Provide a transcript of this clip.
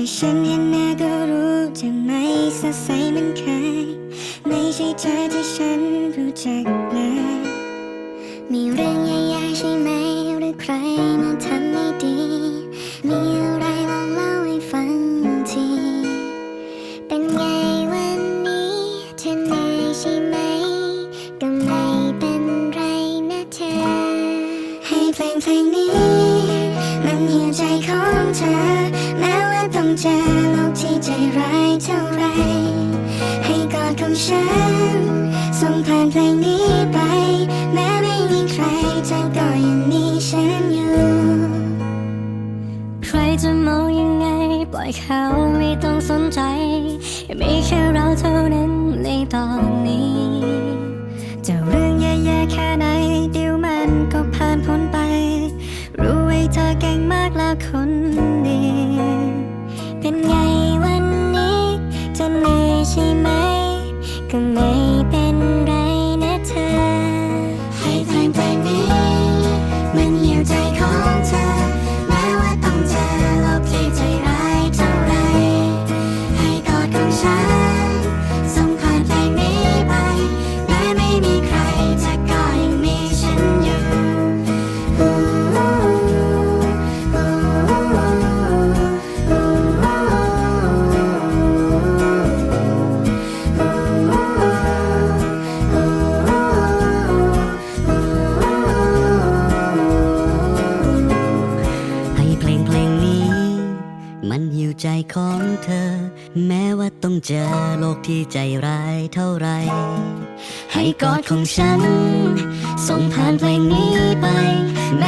ค่ฉันเห็นหน้าก็รู้จะไม่สดใสเหมันเคยไม่ใช่เธอที่ฉันรู้จักเลย มีเรื่องแย่ๆใช่ไหมหรือใครมาทำไม่ดี มีอะไรลองเล่าให้ฟังที เป็นไงวันนี้เธอเหนื่อยใช่ไหม ก็ไม่เป็นไรนะเธอ ให้เพลงเพลงนี้ มันหิวใจของเธอ แม้ว่าต้องเจอโลกที่ใจร้ายเท่าไร ให้กอดของฉัน ส่งผ่านเพลงนี้ไป แม้ไม่มีใครเธอก็ยังมีฉันอยู่ ใครจะมองยังไง ปล่อยเขาไม่ต้องสนใจ มีแค่เราเท่านั้นในตอนนี้ ของเธอ แม้ว่าต้องเจอโลกที่ใจร้ายเท่าไร ให้กอดของฉัน ส่งผ่านเพลงนี้ไป แม้